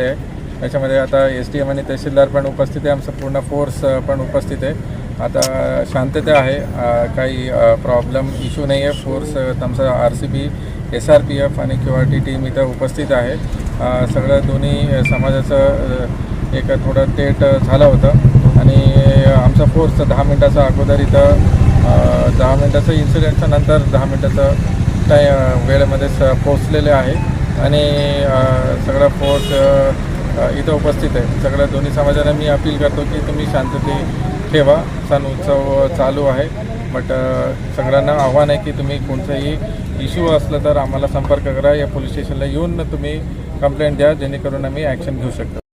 आहे. त्याच्यामध्ये आता एस टी एम आणि तहसीलदार पण उपस्थित आहे. आमचा पूर्ण फोर्स पण उपस्थित आहे. आता शांतता आहे. काही प्रॉब्लेम इश्यू नाही आहे. फोर्स आमचं आमचा R C B S R P F आणि क्यू आर टी टीम इथं उपस्थित आहे. सगळं दोन्ही समाजाचं एक थोडं तेट झालं होतं. आणि आमचा फोर्स दहा मिनटाचा अगोदर इथं दहा मिनटाचं इन्सिडेंटच्या नंतर दहा मिनटाचं त्या वेळेमध्येच पोचलेले आहे. आणि सगळा फोर्स इथं उपस्थित आहे. सगळ्या दोन्ही समाजाला मी अपील करतो की तुम्ही शांतते ठेवा. सण उत्सव चालू आहे. बट सगळ्यांना आव्हान आहे की तुम्ही कोणताही इश्यू असलं तर आम्हाला संपर्क करा. या पोलीस स्टेशनला येऊन तुम्ही कंप्लेंट द्या. जेणेकरून आम्ही ॲक्शन घेऊ शकतो.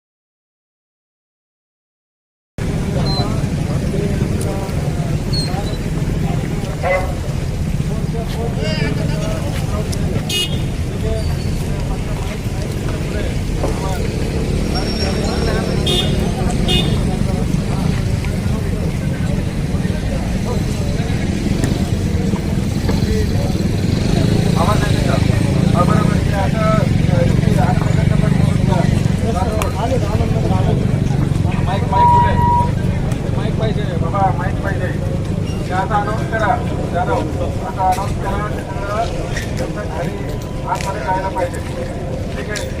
करा जाधव आता अनाऊन्स करा त्याच्यामुळं तुमचं घरी आतमध्ये जायला पाहिजे ठीक आहे